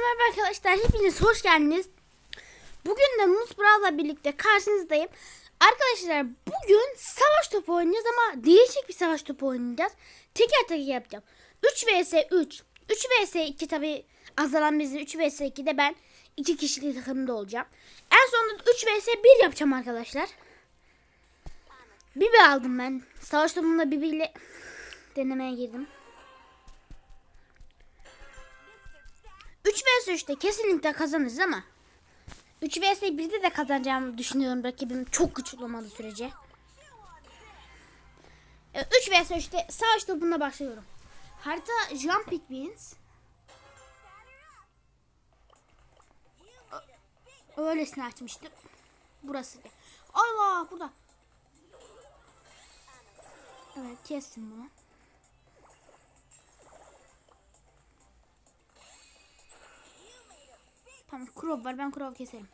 merhaba arkadaşlar. Hepiniz hoş geldiniz. Bugün de Nus Brawl'la birlikte karşınızdayım. Arkadaşlar bugün savaş topu oynayacağız ama değişik bir savaş topu oynayacağız. Teker teker yapacağım. 3 vs 3. 3 vs 2 tabi azalan bizim 3 vs 2'de ben 2 kişilik takımda olacağım. En sonunda 3 vs 1 yapacağım arkadaşlar. Bibi aldım ben. Savaş topunda Bibi ile denemeye girdim. Vs 3'te kesinlikle kazanırız ama 3 vs 1'de de kazanacağımı düşünüyorum rakibim çok güçlü olmadığı sürece. Evet, 3 vs 3'te savaş topuna başlıyorum. Harita Beans. Ö- Öylesine açmıştım. Burası. Allah burada. Evet kestim bunu. Tamam crop var ben crop keserim.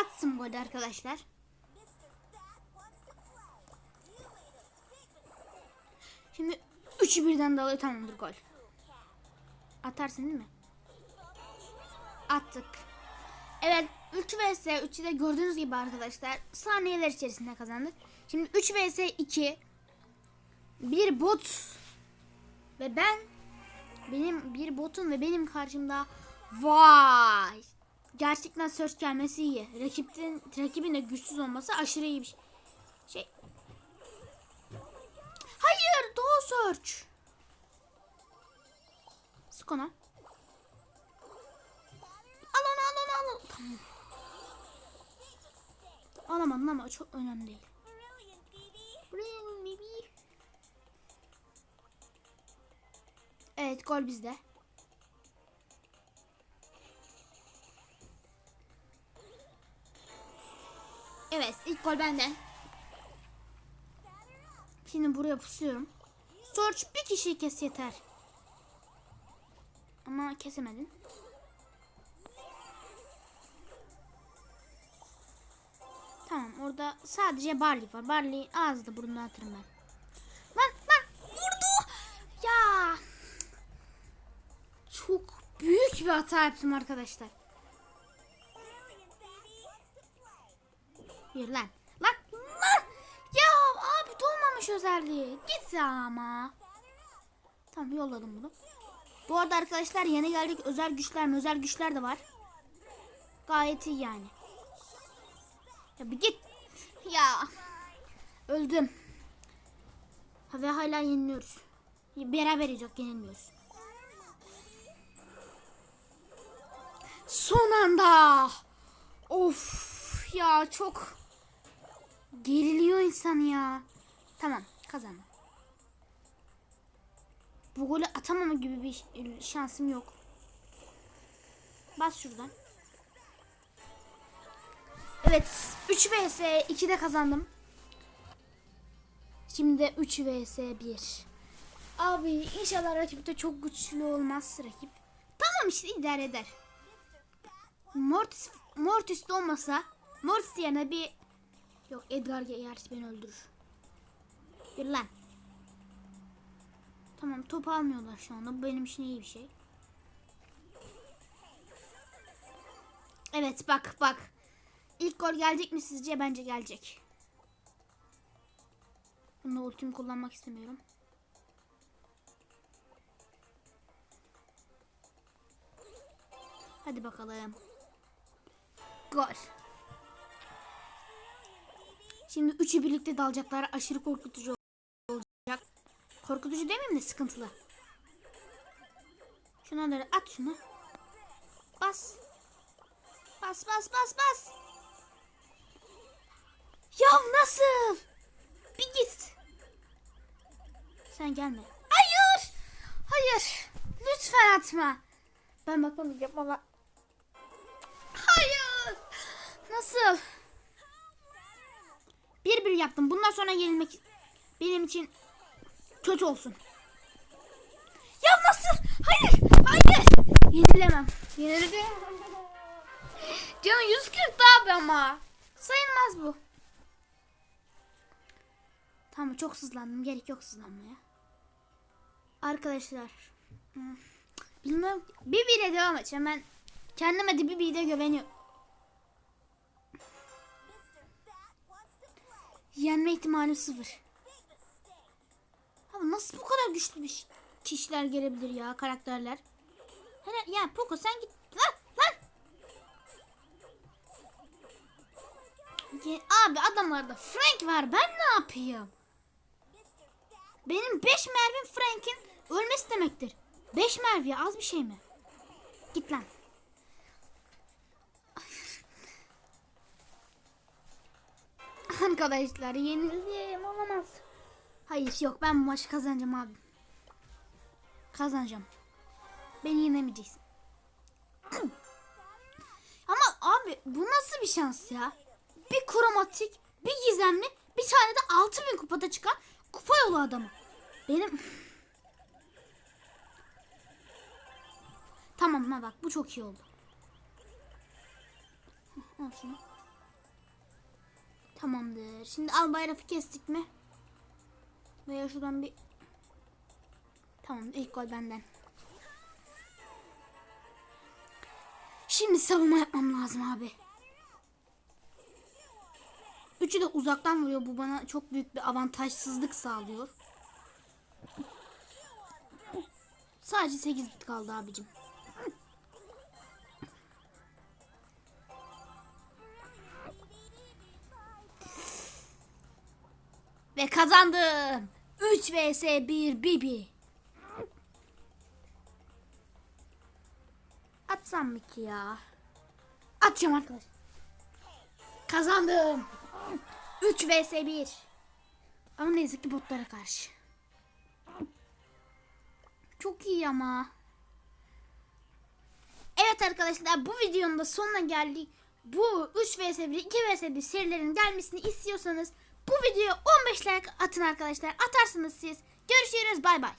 Atsın golü arkadaşlar. Şimdi üçü birden dalıyor tamamdır gol. Atarsın değil mi? Attık. Evet 3 vs 3'ü de gördüğünüz gibi arkadaşlar saniyeler içerisinde kazandık. Şimdi 3 vs 2 bir bot ve ben benim bir botum ve benim karşımda vay gerçekten search gelmesi iyi. Rakibin rakibin de güçsüz olması aşırı iyi bir şey. Hayır, doğu search. Sık ona. Al onu al onu al. onu. Tamam. Alamadın ama çok önemli değil. Evet gol bizde. Evet ilk gol benden. Şimdi buraya pusuyorum. Search bir kişiyi kes yeter. Ama kesemedim. Tamam orada sadece Barley var. Barley ağzı burnunu atırım ben. Lan lan vurdu. Ya. Çok büyük bir hata yaptım arkadaşlar. Yürü lan. Lan lan. Ya abi dolmamış özelliği. Git ama. Tamam yolladım bunu. Bu arada arkadaşlar yeni geldik özel güçler özel güçler de var. Gayet iyi yani. Ya bir git. Ya. Öldüm. Ve hala yeniliyoruz. Beraberiz yok yenilmiyoruz. Son anda. Of ya çok geriliyor insan ya. Tamam kazandım. Bu golü atamama gibi bir şansım yok. Bas şuradan. Evet 3 vs 2'de kazandım. Şimdi de 3 vs 1. Abi inşallah rakip de çok güçlü olmaz rakip. Tamam işte idare eder. Mortis, Mortis de olmasa Mortis yerine bir yok Edgar gerçi beni öldürür. Yürü lan. Tamam top almıyorlar şu anda. Bu benim için iyi bir şey. Evet bak bak. İlk gol gelecek mi sizce? Bence gelecek. Bunda ultimi kullanmak istemiyorum. Hadi bakalım. Gol. Şimdi üçü birlikte dalacaklar. Aşırı korkutucu olacak. Korkutucu demeyeyim de sıkıntılı. Şunları at şunu. Bas. Bas bas bas bas. Ya nasıl? Bir git. Sen gelme. Hayır. Hayır. Lütfen atma. Ben bakamayacağım ama. Nasıl? Bir bir yaptım. Bundan sonra yenilmek benim için kötü olsun. Ya nasıl? Hayır. Hayır. Yenilemem. Yenildim. Canım 140 abi ama. Sayılmaz bu. Tamam çok sızlandım. Gerek yok sızlanmaya. Arkadaşlar. hmm, Bilmiyorum. Bibi ile devam edeceğim. Ben kendime de Bibi'ye de güveniyorum. Yenme ihtimali sıfır. Ama nasıl bu kadar güçlü bir kişiler gelebilir ya karakterler? Hele ya Poco sen git. Lan lan. Abi adamlarda Frank var. Ben ne yapayım? Benim 5 mermim Frank'in ölmesi demektir. 5 mermi az bir şey mi? Git lan. Arkadaşlar yenildim olamaz. Hayır yok ben bu maçı kazanacağım abi. Kazanacağım. Beni yenemeyeceksin. Ama abi bu nasıl bir şans ya? Bir kromatik, bir gizemli, bir tane de 6000 kupada çıkan kupa yolu adamı. Benim... Tamam ha bak bu çok iyi oldu. Al şunu. Tamamdır. Şimdi al bayrağı kestik mi? Veya şuradan bir... Tamam ilk gol benden. Şimdi savunma yapmam lazım abi. Üçü de uzaktan vuruyor. Bu bana çok büyük bir avantajsızlık sağlıyor. Sadece 8 bit kaldı abicim. Ve kazandım. 3 vs 1 Bibi. Atsam mı ki ya? Atacağım arkadaşlar. Kazandım. 3 vs 1. Ama ne yazık ki botlara karşı. Çok iyi ama. Evet arkadaşlar bu videonun da sonuna geldik. Bu 3 vs 1, 2 vs 1 serilerin gelmesini istiyorsanız bu videoya 15 like atın arkadaşlar. Atarsınız siz. Görüşürüz bay bay.